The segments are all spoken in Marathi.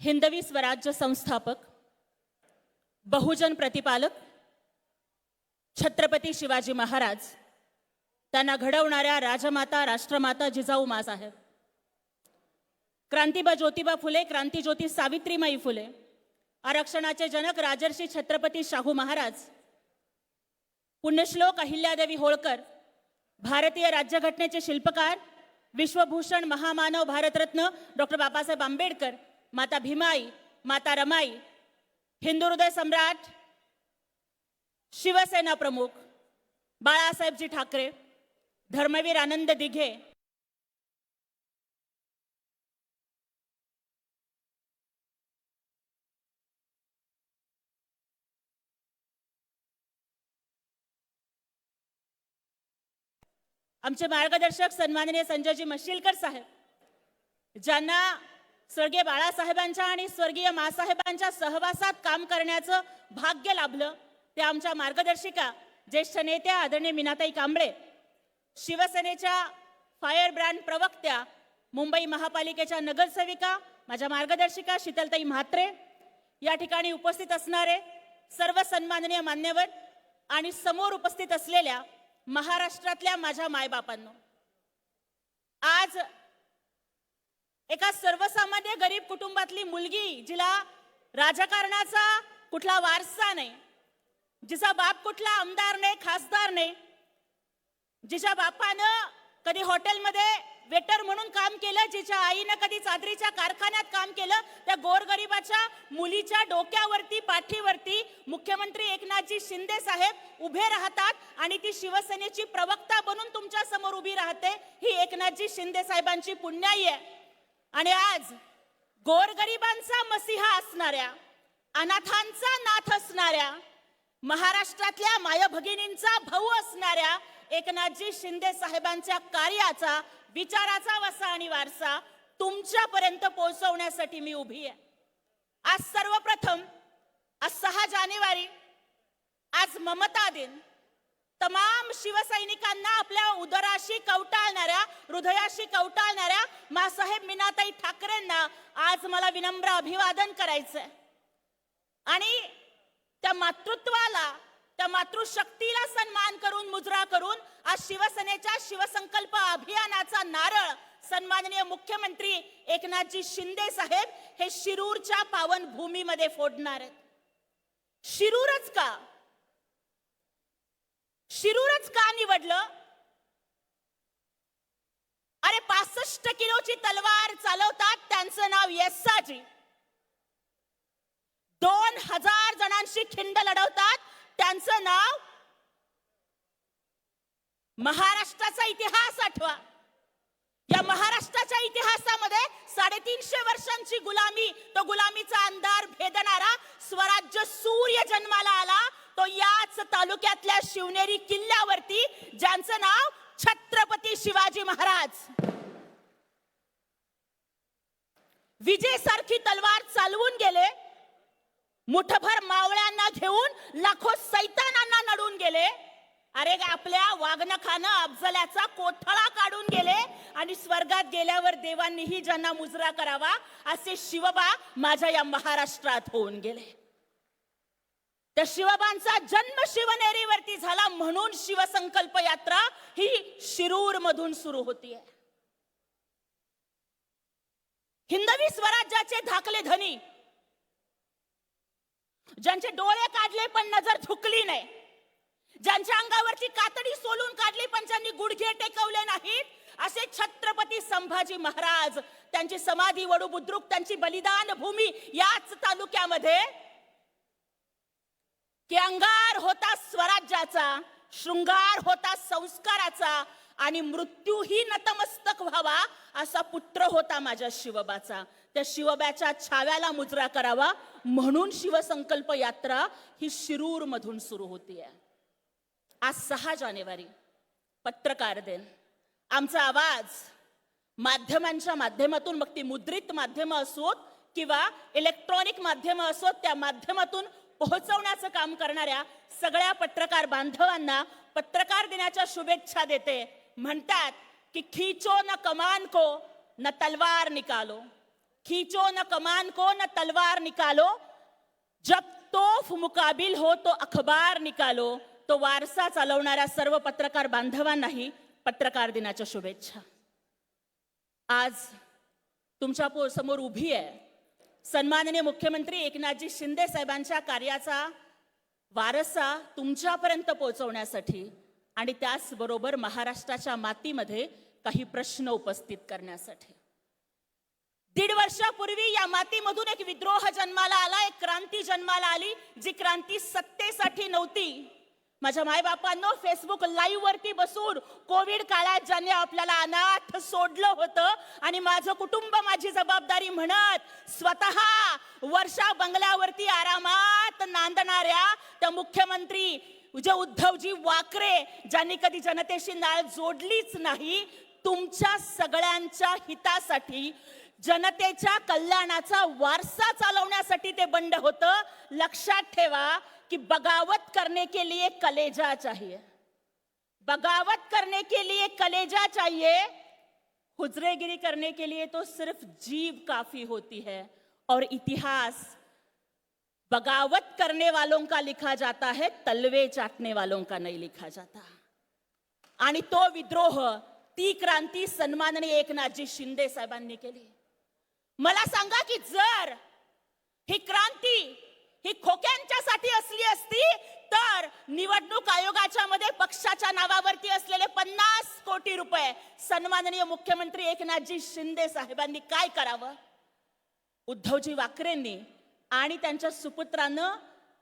हिंदवी स्वराज्य संस्थापक बहुजन प्रतिपालक छत्रपती शिवाजी महाराज त्यांना घडवणाऱ्या राजमाता राष्ट्रमाता जिजाऊ मासाहेब. क्रांतिबा ज्योतिबा फुले क्रांतीज्योती सावित्रीमाई फुले आरक्षणाचे जनक राजर्षी छत्रपती शाहू महाराज पुण्यश्लोक अहिल्यादेवी होळकर भारतीय राज्यघटनेचे शिल्पकार विश्वभूषण महामानव भारतरत्न डॉक्टर बाबासाहेब आंबेडकर माता भीमाई माता रमाई हिंदू हृदय सम्राट शिवसेना प्रमुख बाळासाहेबजी ठाकरे धर्मवीर आनंद दिघे. आमचे मार्गदर्शक सन्माननीय संजयजी मशिलकर साहेब ज्यांना स्वर्गीय बाळासाहेबांच्या आणि स्वर्गीय मासाहेबांच्या सहवासात काम करण्याचं भाग्य लाभलं. ते आमच्या मार्गदर्शिका ज्येष्ठ नेत्या आदरणीय मीनाताई कांबळे शिवसेनेच्या फायर ब्रँड प्रवक्त्या मुंबई महापालिकेच्या नगरसेविका माझ्या मार्गदर्शिका शीतलताई म्हात्रे या ठिकाणी उपस्थित असणारे सर्व सन्माननीय मान्यवर आणि समोर उपस्थित असलेल्या महाराष्ट्रातल्या माझ्या मायबापांनो. आज एका सर्वसामान्य गरीब कुटुंबातली मुलगी जिला राजकारणाचा कुठला वारसा नाही जिचा बाप कुठला आमदार नाही खासदार नाही जिच्या बापानं कधी हॉटेलमध्ये वेटर म्हणून काम केलं जिच्या आईनं कधी चादरीच्या कारखान्यात काम केलं त्या गोरगरिबाच्या मुलीच्या डोक्यावरती पाठीवरती मुख्यमंत्री एकनाथजी शिंदे साहेब उभे राहतात आणि ती शिवसेनेची प्रवक्ता बनून तुमच्यासमोर उभी राहते ही एकनाथजी शिंदे साहेबांची पुण्याई आहे. आणि आज गोरगरिबांचा मसिहा असणाऱ्या अनाथांचा नाथ असणाऱ्या महाराष्ट्रातल्या माय भगिनींचा भाऊ असणाऱ्या एकनाथजी शिंदे साहेबांच्या कार्याचा विचाराचा वसा आणि वारसा तुमच्यापर्यंत पोहोचवण्यासाठी मी उभी आहे. आज सर्वप्रथम आज सहा जानेवारी आज ममता दिन तमाम शिवसैनिकांना आपल्या उदराशी कवटाळणाऱ्या हृदयाशी कवटाळणाऱ्या मासाहेब मीनाताई ठाकरेंना आज मला विनम्र अभिवादन करायचंय. आणि त्या मातृत्वाला त्या मातृशक्तीला सन्मान करून मुजरा करून आज शिवसेनेच्या शिवसंकल्प अभियानाचा नारळ सन्माननीय मुख्यमंत्री एकनाथजी शिंदे साहेब हे शिरूरच्या पावन भूमीमध्ये फोडणार आहेत. शिरूरच का? शिरूरच का निवडलं? अरे पासष्ट किलोची तलवार चालवतात त्यांचं नाव यस्साजी. दोन हजार जणांशी खिंड लढवतात त्यांचं नाव महाराष्ट्राचा इतिहास आठवा. या महाराष्ट्राच्या इतिहासामध्ये साडेतीनशे वर्षांची गुलामी तो गुलामीचा अंधार भेदणारा स्वराज्य सूर्य जन्माला आला. तो याच तालुक्यातल्या शिवनेरी किल्ल्यावरती ज्यांचं नाव छत्रपती शिवाजी महाराज. विजय सारखी तलवार चालवून गेले. मुठभर मावळ्यांना घेऊन लाखो सैतानांना नडून गेले. अरे आपल्या वागणखानं अफजल्याचा कोठळा काढून गेले. आणि स्वर्गात गेल्यावर देवांनीही ज्यांना मुजरा करावा असे शिवबा माझ्या या महाराष्ट्रात होऊन गेले. त्या शिवबांचा जन्म शिवनेरीवरती झाला म्हणून शिवसंकल्प यात्रा ही शिरूर मधून सुरू होतीये. हिंदवी स्वराज्याचे धाकले धनी ज्यांचे डोळे काढले पण नजर थुकली नाही ज्यांच्या अंगावरची कातडी सोलून काढली पण ज्यांनी गुडघे टेकवले नाहीत असे छत्रपती संभाजी महाराज त्यांची समाधी वडू बुद्रुक त्यांची बलिदान भूमी याच तालुक्यामध्ये की अंगार होता स्वराज्याचा शृंगार होता संस्काराचा आणि मृत्यूही नतमस्तक व्हावा असा पुत्र होता माझ्या शिवबाचा. त्या शिवबाच्या छाव्याला मुजरा करावा म्हणून शिवसंकल्प यात्रा ही शिरूर मधून सुरू होतीये. आज सहा जानेवारी पत्रकार दिन. आमचा आवाज माध्यमांच्या माध्यमातून मग ती मुद्रित माध्यम असोत किंवा इलेक्ट्रॉनिक माध्यम असोत त्या माध्यमातून पोहोचवण्याचं काम करणाऱ्या सगळ्या पत्रकार बांधवांना पत्रकार दिनाच्या शुभेच्छा देते. म्हणतात की खिचो न कमान को न तलवार निकालो. खिचो न कमान को न तलवार निकालो. जब तोफ मुकाबिल हो तो अखबार निकालो. तो वारसा चालवणाऱ्या सर्व पत्रकार बांधवांनाही पत्रकार दिनाच्या शुभेच्छा. आज तुमच्यासमोर उभी आहे. सन्माननीय मुख्यमंत्री एकनाथजी शिंदे साहेबांच्या कार्याचा वारसा तुमच्यापर्यंत पोहोचवण्यासाठी आणि त्याचबरोबर महाराष्ट्राच्या मातीमध्ये काही प्रश्न उपस्थित करण्यासाठी. दीड वर्षापूर्वी या मातीमधून एक विद्रोह जन्माला आला एक क्रांती जन्माला आली जी क्रांती सत्तेसाठी नव्हती. माझ्या मायबापांनो फेसबुक लाईव्ह वरती बसून कोविड काळात ज्याने आपल्याला अनाथ सोडलं होतं आणि माझं कुटुंब माझी जबाबदारी म्हणत स्वतः वर्षा बंगल्यावरती आरामात नांदणाऱ्या त्या मुख्यमंत्री जे उद्धवजी वाकरे ज्यांनी कधी जनतेशी नाळ जोडलीच नाही तुमच्या सगळ्यांच्या हितासाठी जनतेच्या कल्याणाचा वारसा चालवण्यासाठी ते बंड होतं. लक्षात ठेवा कि बगावत करने के लिए कलेजा चाहिए। बगावत करने के लिए कलेजा चाहिए। हुजरेगिरी करने के लिए तो सिर्फ़ जीव काफ़ी होती है और इतिहास बगावत करने वालों का लिखा जाता है, तलवे चाटने वालों का नहीं लिखा जाता। आणि तो विद्रोह, ती क्रांती सन्माननीय एकनाथजी शिंदे साहेबांनी केली। मला सांगा की जर ही क्रांती ही खोक्यांच्यासाठी असली असती तर निवडणूक आयोगाच्या मध्ये पक्षाच्या नावावरती असलेले पन्नास कोटी रुपये सन्माननीय मुख्यमंत्री एकनाथजी शिंदे साहेबांनी काय करावं? उद्धवजी वाकरेंनी आणि त्यांच्या सुपुत्रानं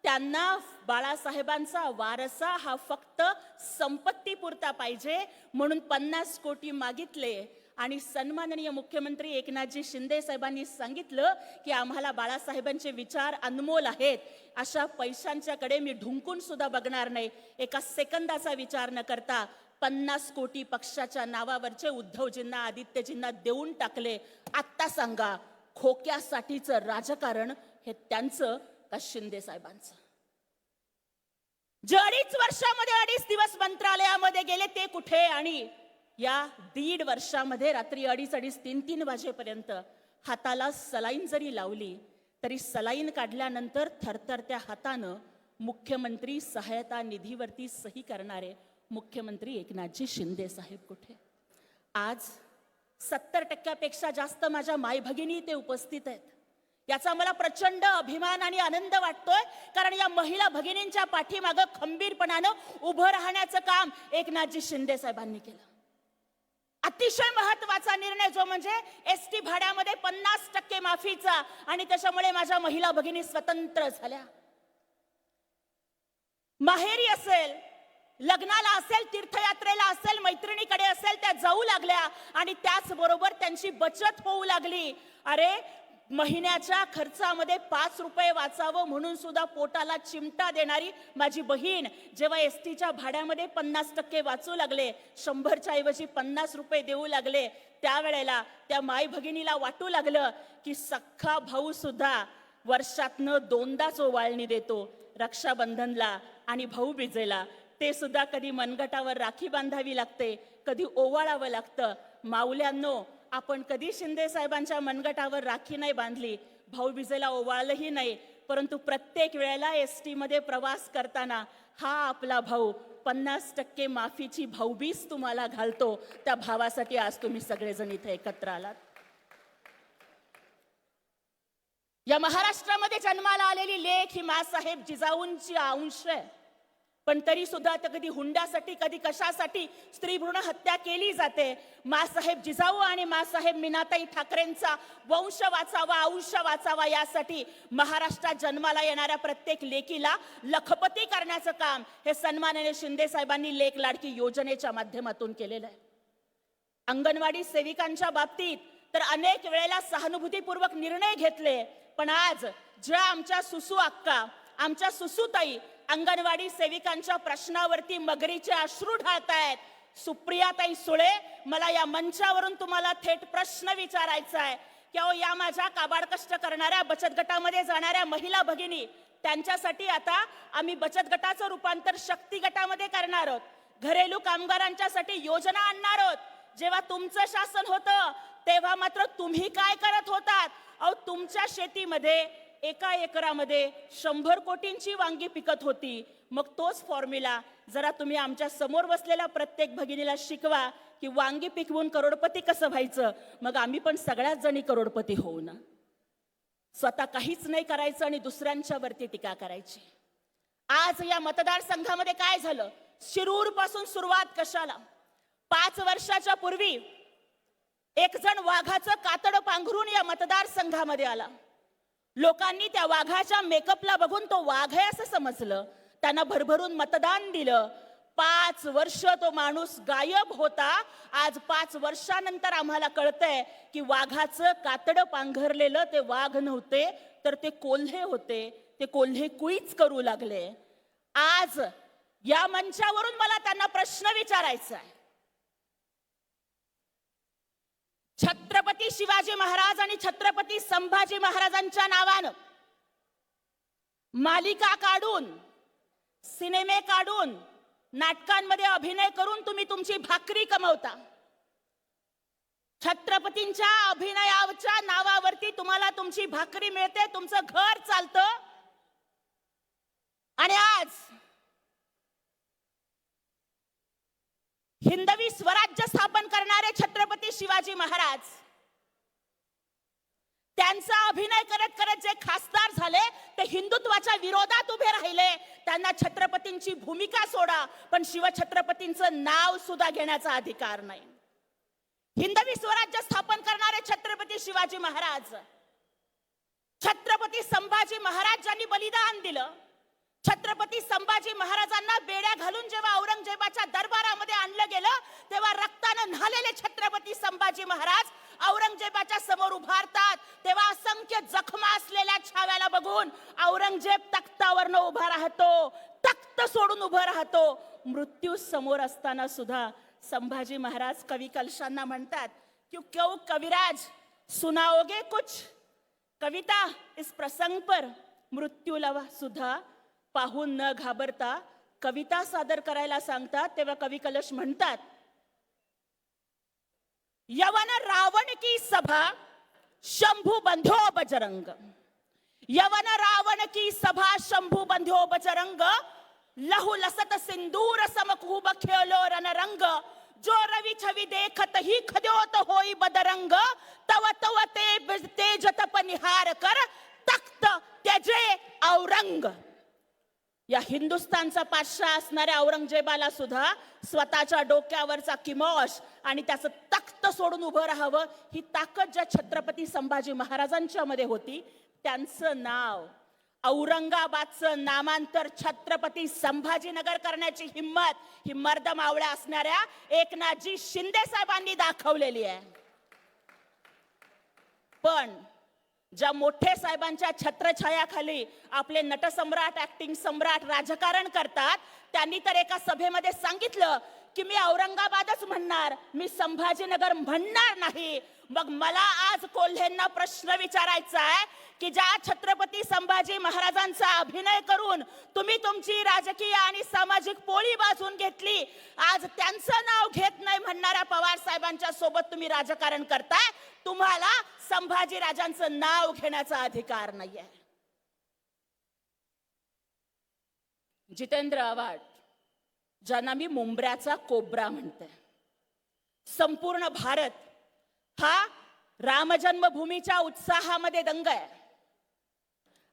त्यांना बाळासाहेबांचा वारसा हा फक्त संपत्तीपुरता पाहिजे म्हणून पन्नास कोटी मागितले. आणि सन्माननीय मुख्यमंत्री एकनाथजी शिंदे साहेबांनी सांगितलं की आम्हाला बाळासाहेबांचे विचार अनमोल आहेत. अशा पैशांच्याकडे मी ढुंकून सुद्धा बघणार नाही. एका सेकंदाचा विचार न करता पन्नास कोटी पक्षाच्या नावावरचे उद्धवजींना आदित्यजींना देऊन टाकले. आत्ता सांगा खोक्यासाठीचं राजकारण हे त्यांचं का शिंदे साहेबांचं? जे अडीच वर्षामध्ये अडीच दिवस मंत्रालयामध्ये गेले ते कुठे आणि या दीड वर्षामध्ये रात्री अडीच अडीच तीन तीन वाजेपर्यंत हाताला सलाईन जरी लावली तरी सलाईन काढल्यानंतर थरथरत्या हातानं मुख्यमंत्री सहायता निधीवरती सही करणारे मुख्यमंत्री एकनाथजी शिंदे साहेब कुठे? आज सत्तर टक्क्यापेक्षा जास्त माझ्या माय भगिनी ते उपस्थित आहेत. याचा मला प्रचंड अभिमान आणि आनंद वाटतोय कारण या महिला भगिनींच्या पाठीमागं खंबीरपणानं उभं राहण्याचं काम एकनाथजी शिंदे साहेबांनी केलं. अतिशय महत्त्वाचा निर्णय जो म्हणजे एस टी भाड्यामध्ये पन्नास टक्के माफीचा आणि त्याच्यामुळे माझ्या महिला भगिनी स्वतंत्र झाल्या. माहेरी असेल लग्नाला असेल तीर्थयात्रेला असेल मैत्रिणीकडे असेल त्या जाऊ लागल्या आणि त्याचबरोबर त्यांची बचत होऊ लागली. अरे महिन्याच्या खर्चामध्ये पाच रुपये वाचावं म्हणून सुद्धा पोटाला चिमटा देणारी माझी बहीण जेव्हा एस टीच्या भाड्यामध्ये पन्नास टक्के वाचू लागले शंभरच्या ऐवजी पन्नास रुपये देऊ लागले त्यावेळेला त्या माय भगिनीला वाटू लागलं की सख्खा भाऊ सुद्धा वर्षातनं दोनदाच ओवाळणी देतो रक्षाबंधनला आणि भाऊ बिजेला ते सुद्धा कधी मनगटावर राखी बांधावी लागते कधी ओवाळावं लागतं. माऊल्यांनो आपण कधी शिंदे साहेबांच्या मनगटावर राखी नाही बांधली भाऊबीजेला ओवाळलंही नाही परंतु प्रत्येक वेळेला एस टीमध्ये प्रवास करताना हा आपला भाऊ पन्नास टक्के माफीची भाऊबीज तुम्हाला घालतो. त्या भावासाठी आज तुम्ही सगळेजण इथे एकत्र आलात. या महाराष्ट्रामध्ये जन्माला आलेली लेख ही मासाहेब जिजाऊंची अंश आहे. पण तरी सुद्धा त्या कधी हुंड्यासाठी कधी कशासाठी स्त्री भ्रूण हत्या केली जाते. मासाहेब जिजाऊ आणि मासाहेब मीनाताई ठाकरेंचा वंश वाचावा अंश वाचावा यासाठी महाराष्ट्रात जन्माला येणाऱ्या प्रत्येक लेकीला लखपती करण्याचं काम हे सन्माननीय शिंदे साहेबांनी लेख लाडकी योजनेच्या माध्यमातून केलेलं आहे. अंगणवाडी सेविकांच्या बाबतीत तर अनेक वेळेला सहानुभूतीपूर्वक निर्णय घेतले पण आज ज्या आमच्या सुसू अक्का आमच्या सुसूताई अंगणवाडी सेविकांच्या प्रश्नावरती मगरीचे अश्रू ढाळतायत. सुप्रियाताई सुळे मला या मंचावरून तुम्हाला थेट प्रश्न विचारायचा आहे की अहो या माझ्या काबाड कष्ट करणाऱ्या बचत गटामध्ये जाणाऱ्या महिला भगिनी त्यांच्यासाठी आता आम्ही बचत गटाचं रूपांतर शक्ती गटामध्ये करणार आहोत. घरेलू कामगारांच्यासाठी योजना आणणार आहोत. जेव्हा तुमचं शासन होतं तेव्हा मात्र तुम्ही काय करत होतात? अहो तुमच्या शेतीमध्ये एका एकरामध्ये शंभर कोटींची वांगी पिकत होती. मग तोच फॉर्म्युला जरा तुम्ही आमच्यासमोर बसलेल्या प्रत्येक भगिनीला शिकवा की वांगी पिकवून करोडपती कसं व्हायचं? मग आम्ही पण सगळ्याच जणी करोडपती होऊ ना? स्वतः काहीच नाही करायचं आणि दुसऱ्यांच्या वरती टीका करायची. आज या मतदारसंघामध्ये काय झालं? शिरूरपासून सुरुवात कशाला? पाच वर्षाच्या पूर्वी एक जण वाघाचं कातड पांघरून या मतदारसंघामध्ये आला. लोकांनी त्या वाघाच्या मेकअपला बघून तो वाघ आहे असं समजलं. त्यांना भरभरून मतदान दिलं. पाच वर्ष तो माणूस गायब होता. आज पाच वर्षानंतर आम्हाला कळतंय की वाघाचं कातडं पांघरलेलं ते वाघ नव्हते तर ते कोल्हे होते. ते कोल्हे कुईच करू लागले. आज या मंचावरून मला त्यांना प्रश्न विचारायचा आहे. छत्रपती शिवाजी महाराज आणि छत्रपती संभाजी महाराजांच्या नावानं मालिका काढून सिनेमे काढून नाटकांमध्ये अभिनय करून तुम्ही तुमची भाकरी कमवता. छत्रपतींच्या अभिनयाच्या नावावरती तुम्हाला तुमची भाकरी मिळते तुमचं घर चालतं. आणि आज हिंदवी स्वराज्य स्थापन करणारे छत्रपती शिवाजी महाराज. त्यांचा अभिनय करत करत जे खासदार झाले ते हिंदुत्वाच्या विरोधात उभे राहिले. त्यांना छत्रपतींची भूमिका सोडा पण शिवछत्रपतींचं नाव सुद्धा घेण्याचा अधिकार नाही. हिंदवी स्वराज्य स्थापन करणारे छत्रपती शिवाजी महाराज. छत्रपती संभाजी महाराज ज्यांनी बलिदान दिलं. छत्रपती संभाजी महाराजांना बेड्या घालून जेव्हा औरंगजेबाच्या दरबारामध्ये आणलं गेलं तेव्हा रक्तानं न्हालेले छत्रपती संभाजी महाराज औरंगजेबाच्या समोर उभारतात. तेव्हा असंख्य जखमा असलेल्या छाव्याला बघून औरंगजेब तख्तावरनं उभा राहतो तख्त सोडून उभं राहतो. मृत्यू समोर असताना सुद्धा संभाजी महाराज कवी कलशांना म्हणतात की क्यों कविराज? सुनाओगे कुछ? कविता इस प्रसंग पर मृत्यूला सुद्धा पाहून न घाबरता कविता सादर करायला सांगतात तेव्हा कवी कलश म्हणतात यवन रावण की सभा शंभू बंध्यो बजरंग. यवन रावण की सभा शंभू बंध्यो बजरंग. लहु लसत सिंदूर समकूब खेलो रणरंग. जो रवि छवि देखत ही खद्योत होई बदरंग. तव तव ते तेज तप निहार कर तख्त त्याजे औरंग. या हिंदुस्थानचा पाचशा असणाऱ्या औरंगजेबाला सुद्धा स्वतःच्या डोक्यावरचा किमोश आणि त्याचं तख्त सोडून उभं राहावं ही ताकद ज्या छत्रपती संभाजी महाराजांच्या मध्ये होती त्यांचं नाव औरंगाबादचं नामांतर छत्रपती संभाजीनगर करण्याची हिंमत ही मर्द मावळ्या असणाऱ्या एकनाथजी शिंदे साहेबांनी दाखवलेली आहे. पण ज्या मोठे साहेबांच्या छत्रछायाखाली आपले नटसम्राट ऍक्टिंग सम्राट राजकारण करतात त्यांनी तर एका सभेमध्ये सांगितलं की मी औरंगाबादच म्हणणार मी संभाजीनगर म्हणणार नाही. मग मला आज कोल्हेंना प्रश्न विचारायचा आहे की ज्या छत्रपती संभाजी महाराजांचा अभिनय करून तुम्ही तुमची राजकीय आणि सामाजिक पोळी बाजून घेतली आज त्यांचं नाव घेत नाही म्हणणाऱ्या पवार साहेबांच्या सोबत तुम्ही राजकारण करताय? तुम्हाला संभाजी राजांचं नाव घेण्याचा अधिकार नाहीये. जितेंद्र आव्हाड ज्यांना मी मुंबऱ्याचा कोबरा म्हणते. संपूर्ण भारत हा रामजन्मभूमीच्या उत्साहामध्ये दंग आहे.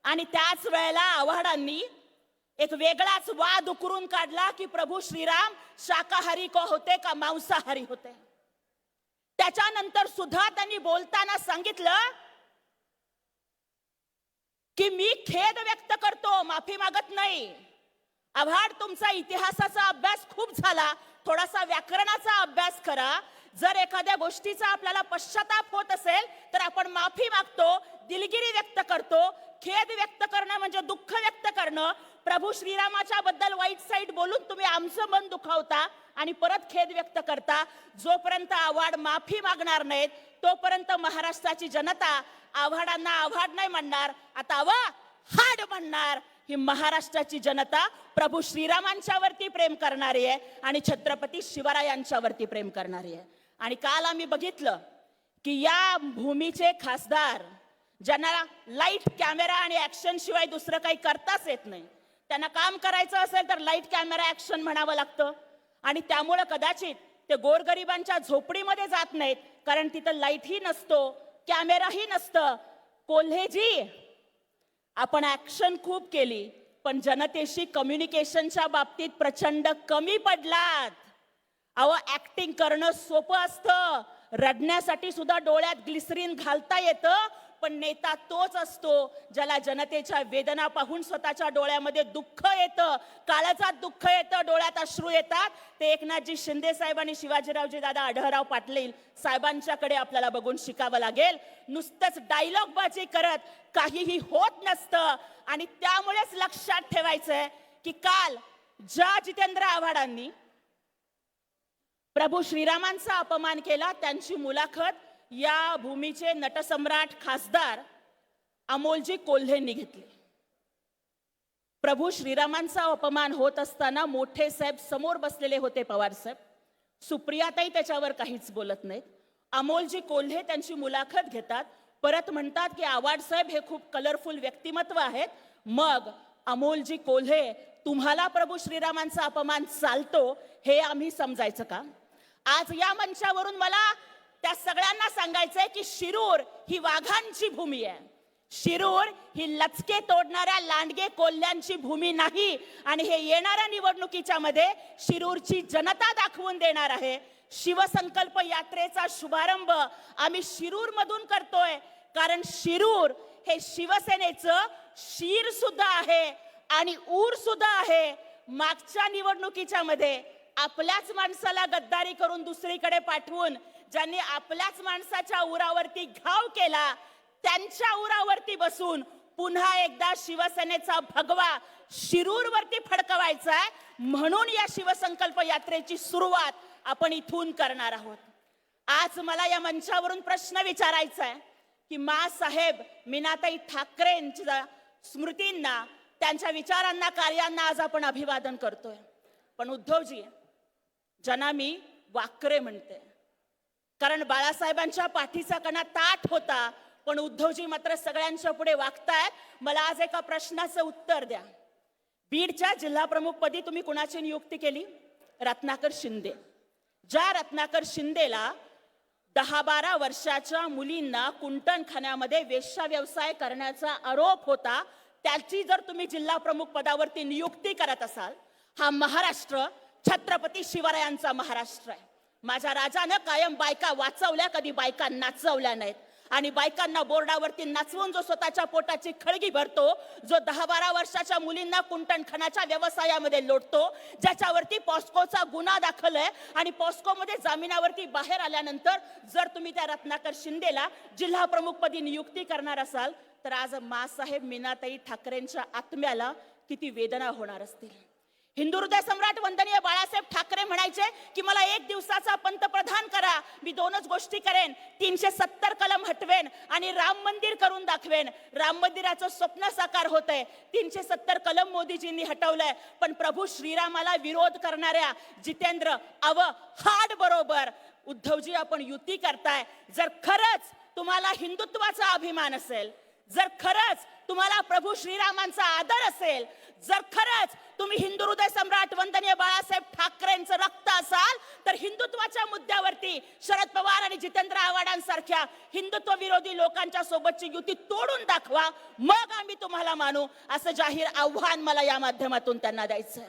आणि त्याच वेळेला आव्हाडांनी एक वेगळाच वाद उकरून काढला की प्रभू श्रीराम शाकाहारी को होते का मांसाहारी होते? त्याच्यानंतर सुद्धा त्यांनी बोलताना सांगितलं की मी खेद व्यक्त करतो माफी मागत नाही. आभार तुमचा इतिहासाचा अभ्यास खूप झाला. थोडासा व्याकरणाचा अभ्यास करा. जर एखाद्या गोष्टीचा आपल्याला पश्चाताप होत असेल तर आपण माफी मागतो दिलगिरी व्यक्त करतो. खेद व्यक्त करणं म्हणजे दुःख व्यक्त करणं. प्रभू श्रीरामाच्या बद्दल वाईट साईट बोलून तुम्ही आमचं मन दुखावता आणि परत खेद व्यक्त करता. जोपर्यंत आव्हाड माफी मागणार नाहीत तोपर्यंत महाराष्ट्राची जनता आव्हाडांना आव्हाड नाही म्हणणार आता व हाड म्हणणार. ही महाराष्ट्राची जनता प्रभू श्रीरामांच्या वरती प्रेम करणारी आहे आणि छत्रपती शिवरायांच्या वरती प्रेम करणारी आहे. आणि काल आम्ही बघितलं की या भूमीचे खासदार ज्यांना लाइट कॅमेरा आणि ऍक्शन शिवाय दुसरं काही करताच येत नाही त्यांना काम करायचं असेल तर लाइट कॅमेरा ऍक्शन म्हणावं लागतं. आणि त्यामुळं कदाचित ते गोरगरिबांच्या झोपडीमध्ये जात नाहीत कारण तिथं लाईटही नसतो कॅमेराही नसतं. कोल्हेजी आपण ऍक्शन खूप केली पण जनतेशी कम्युनिकेशनच्या बाबतीत प्रचंड कमी पडलात. अहो ऍक्टिंग करणं सोपं असतं. रडण्यासाठी सुद्धा डोळ्यात ग्लिसरीन घालता येतं. पण नेता तोच असतो ज्याला जनतेच्या वेदना पाहून स्वतःच्या डोळ्यामध्ये दुःख येतं काळजात दुःख येतं डोळ्यात अश्रू येतात. ते एकनाथजी शिंदे साहेब आणि शिवाजीरावजी दादा आढळराव पाटील साहेबांच्याकडे आपल्याला बघून शिकावं लागेल. नुसतंच डायलॉग बाजी करत काहीही होत नसतं आणि त्यामुळेच लक्षात ठेवायचंय की काल ज्या जितेंद्र आव्हाडांनी प्रभू श्रीरामांचा अपमान केला त्यांची मुलाखत या भूमीचे नटसम्राट खासदार अमोलजी कोल्हेंनी घेतले. प्रभू श्रीरामांचा अपमान होत असताना मोठे साहेब समोर बसलेले होते पवार साहेब. सुप्रियाताई त्याच्यावर काहीच बोलत नाहीत. अमोलजी कोल्हे त्यांची मुलाखत घेतात. परत म्हणतात की आवाड साहेब हे खूप कलरफुल व्यक्तिमत्व आहेत. मग अमोलजी कोल्हे तुम्हाला प्रभू श्रीरामांचा अपमान चालतो हे आम्ही समजायचं का? आज या मंचावरून मला त्या सगळ्यांना सांगायचंय की शिरूर ही वाघांची भूमी आहे. शिरूर ही लचके तोडणाऱ्या लांडगे कोल्ह्यांची भूमी नाही. आणि हे येणाऱ्या निवडणुकीच्या मध्ये शिरूरची जनता दाखवून देणार आहे. शिवसंकल्प यात्रेचा शुभारंभ आम्ही शिरूर मधून करतोय. कारण शिरूर हे शिवसेनेचं शीर सुद्धा आहे आणि ऊर सुद्धा आहे. मागच्या निवडणुकीच्या मध्ये आपल्याच माणसाला गद्दारी करून दुसरीकडे पाठवून ज्यांनी आपल्याच माणसाच्या उरावरती घाव केला त्यांच्या उरावरती बसून पुन्हा एकदा शिवसेनेचा भगवा शिरूरवरती फडकवायचा आहे म्हणून या शिवसंकल्प यात्रेची सुरुवात आपण इथून करणार आहोत. आज मला या मंचावरून प्रश्न विचारायचा आहे की मा साहेब मीनाताई ठाकरेंच्या स्मृतींना त्यांच्या विचारांना कार्यांना आज आपण अभिवादन करतोय. पण उद्धवजी ज्यांना मी वाकरे म्हणते कारण बाळासाहेबांच्या पाठीचा कणा ताट होता पण उद्धवजी मात्र सगळ्यांच्या पुढे वागतायत. मला आज एका प्रश्नाचं उत्तर द्या. बीडच्या जिल्हाप्रमुखपदी पदी तुम्ही कुणाची नियुक्ती केली? रत्नाकर शिंदे. ज्या रत्नाकर शिंदेला दहा बारा वर्षाच्या मुलींना कुंटणखान्यामध्ये वेश्या व्यवसाय करण्याचा आरोप होता त्याची जर तुम्ही जिल्हा प्रमुख पदावरती नियुक्ती करत असाल हा महाराष्ट्र छत्रपती शिवरायांचा महाराष्ट्र आहे. माझ्या राजानं कायम बायका वाचवल्या कधी बायका नाचवल्या नाहीत. आणि बायकांना बोर्डावरती नाचवून जो स्वतःच्या पोटाची खळगी भरतो जो दहा बारा वर्षाच्या मुलींना कुंटणखणाच्या व्यवसायामध्ये लोटतो ज्याच्यावरती पॉस्कोचा गुन्हा दाखल आहे आणि पॉस्कोमध्ये जामिनावरती बाहेर आल्यानंतर जर तुम्ही त्या रत्नाकर शिंदेला जिल्हा प्रमुखपदी नियुक्ती करणार असाल तर आज मासाहेब मीनाताई ठाकरेंच्या आत्म्याला किती वेदना होणार असतील. हिंदू हृदय सम्राट वंदनीय बाळासाहेब ठाकरे म्हणायचे की मला एक दिवसाचा पंतप्रधान करा मी दोनच गोष्टी करेन तीनशे सत्तर कलम हटवेन आणि राम मंदिर करून दाखवेन. राम मंदिराचं स्वप्न साकार होतंय. तीनशे सत्तर कलम मोदीजींनी हटवलंय. पण प्रभू श्रीरामाला विरोध करणाऱ्या जितेंद्र अव हाड बरोबर. उद्धवजी आपण युती करताय. जर खरंच तुम्हाला हिंदुत्वाचा अभिमान असेल जर खरंच तुम्हाला प्रभू श्रीरामांचा आदर असेल जर खरंच तुम्ही हिंदू हृदय सम्राट वंदनीय बाळासाहेब ठाकरेंचं रक्त असाल तर हिंदुत्वाच्या मुद्द्यावरती शरद पवार आणि जितेंद्र आव्हाडांसारख्या हिंदुत्व विरोधी लोकांच्या सोबतची युती तोडून दाखवा. मग आम्ही तुम्हाला मानू. असं जाहीर आव्हान मला या माध्यमातून त्यांना द्यायचं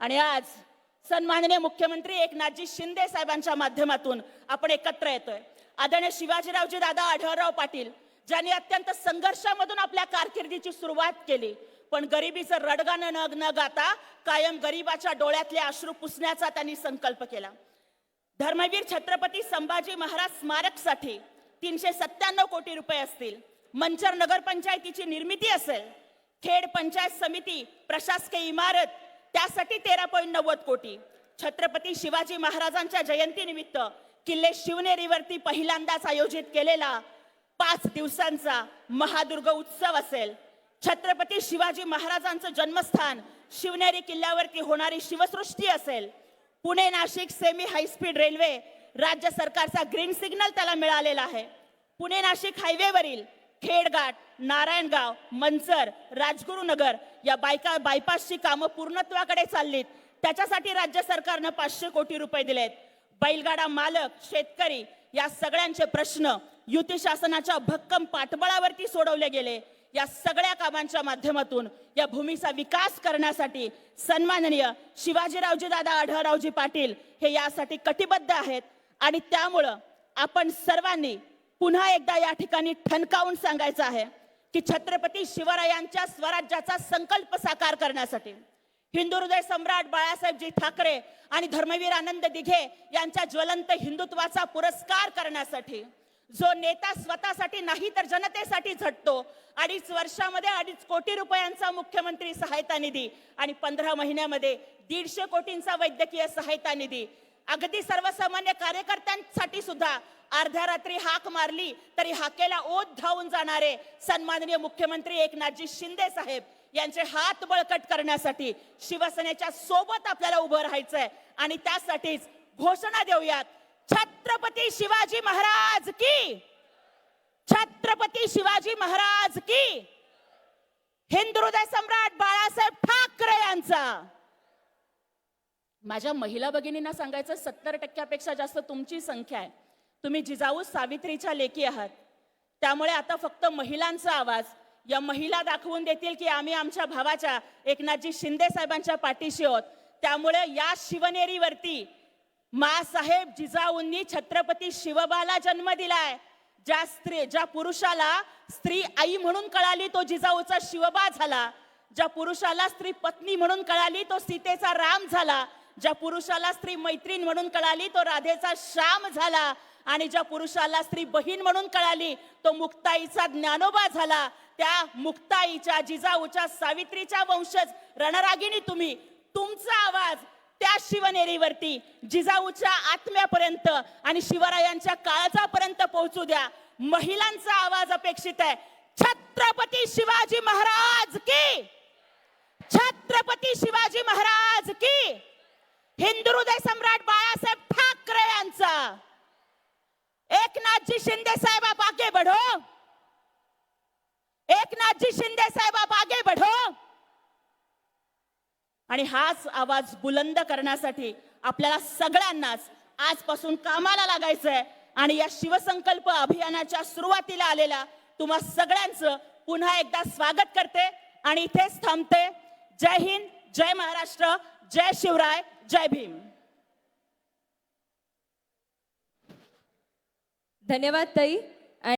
आणि आज सन्माननीय मुख्यमंत्री एकनाथजी शिंदे साहेबांच्या माध्यमातून आपण एकत्र येतोय. आदरणीय शिवाजीरावजी दादा आढळराव पाटील ज्यांनी अत्यंत संघर्षामधून आपल्या कारकिर्दीची सुरुवात केली. पण गरिबीचं रडगाणं न न गाता कायम गरिबाच्या डोळ्यातले अश्रू पुसण्याचा त्यांनी संकल्प केला. धर्मवीर छत्रपती संभाजी महाराज स्मारकसाठी तीनशे सत्त्याण्णव कोटी रुपये असतील. मंचर नगरपंचायतीची निर्मिती असेल. खेड पंचायत समिती प्रशासकीय इमारत त्यासाठी तेरा पॉईंट नव्वद कोटी. छत्रपती शिवाजी महाराजांच्या जयंतीनिमित्त किल्ले शिवनेरीवरती पहिल्यांदाच आयोजित केलेला पाच दिवसांचा महादुर्ग उत्सव असेल. छत्रपती शिवाजी महाराजांचं जन्मस्थान शिवनेरी किल्ल्यावरती होणारी शिवसृष्टी असेल. Pune Nashik semi high speed railway राज्य सरकारचा ग्रीन सिग्नल त्याला मिळालेला आहे. पुणे नाशिक हायवेवरील खेडघाट नारायणगाव मंचर राजगुरुनगर या बायका बायपासची कामं पूर्णत्वाकडे चाललीत. त्याच्यासाठी राज्य सरकारनं पाचशे कोटी रुपये दिलेत. बैलगाडा मालक शेतकरी या सगळ्यांचे प्रश्न युती शासनाच्या भक्कम पाठबळावरती सोडवले गेले. या सगळ्या कामांच्या माध्यमातून या भूमीचा विकास करण्यासाठी सन्माननीय शिवाजीरावजी दादा आढळरावजी पाटील हे यासाठी कटिबद्ध आहेत. आणि त्यामुळं आपण सर्वांनी पुन्हा एकदा या ठिकाणी ठणकावून सांगायचं आहे की छत्रपती शिवरायांच्या स्वराज्याचा संकल्प साकार करण्यासाठी हिंदू हृदय सम्राट बाळासाहेबजी ठाकरे आणि धर्मवीर आनंद दिघे यांच्या ज्वलंत हिंदुत्वाचा पुरस्कार करण्यासाठी जो नेता स्वतःसाठी नाही तर जनतेसाठी झटतो. अडीच वर्षामध्ये अडीच कोटी रुपयांचा मुख्यमंत्री सहायता निधी आणि पंधरा महिन्यामध्ये दीडशे कोटींचा वैद्यकीय सहायता निधी. अगदी सर्वसामान्य कार्यकर्त्यांसाठी सुद्धा अर्ध्या रात्री हाक मारली तरी हाकेला ओत धावून जाणारे सन्माननीय मुख्यमंत्री एकनाथजी शिंदे साहेब यांचे हात बळकट करण्यासाठी शिवसेनेच्या सोबत आपल्याला उभं राहायचंय. आणि त्यासाठीच घोषणा देऊयात. छत्रपती शिवाजी महाराज की? छत्रपती शिवाजी महाराज की? हिंदू हृदय सम्राट बाळासाहेब ठाकरे यांचा. माझ्या महिला भगिनींना सांगायचं सत्तर टक्क्यापेक्षा जास्त तुमची संख्या आहे. तुम्ही जिजाऊ सावित्रीच्या लेकी आहात. त्यामुळे आता फक्त महिलांचा आवाज. या महिला दाखवून देतील की आम्ही आमच्या भावाच्या एकनाथजी शिंदे साहेबांच्या पाठीशी आहोत. त्यामुळे या शिवनेरीवरती मासाहेब जिजाऊंनी छत्रपती शिवबाला जन्म दिलाय. ज्या स्त्री ज्या पुरुषाला स्त्री आई म्हणून कळाली तो जिजाऊचा शिवबा झाला. ज्या पुरुषाला स्त्री पत्नी म्हणून कळाली तो सीतेचा राम झाला. ज्या पुरुषाला स्त्री मैत्रीण म्हणून कळाली तो राधेचा श्याम झाला. आणि ज्या पुरुषाला स्त्री बहीण म्हणून कळाली तो मुक्ताईचा ज्ञानोबा झाला. त्या मुक्ताईच्या जिजाऊच्या सावित्रीच्या वंशज रणरागिणी तुम्ही. तुमचा आवाज त्या शिवनेरीवरती जिजाऊच्या आत्म्यापर्यंत आणि शिवरायांच्या काळजापर्यंत पोहोचू द्या. महिलांचा आवाज अपेक्षित आहे. छत्रपती शिवाजी महाराज की! छत्रपती शिवाजी महाराज की! हिंदू हृदय सम्राट बाळासाहेब ठाकरे यांचा. एकनाथजी शिंदे साहेब आप आगे बढ़ो. एकनाथजी शिंदे साहेब आप आगे बढ़ो. आणि हाच आवाज बुलंद करण्यासाठी आपल्याला सगळ्यांनाच आजपासून कामाला लागायचंय. आणि या शिवसंकल्प अभियानाच्या सुरुवातीला आलेल्या तुम्हा सगळ्यांचं पुन्हा एकदा स्वागत करते आणि इथेच थांबते. जय हिंद जय महाराष्ट्र जय शिवराय जय भीम. धन्यवाद ताई.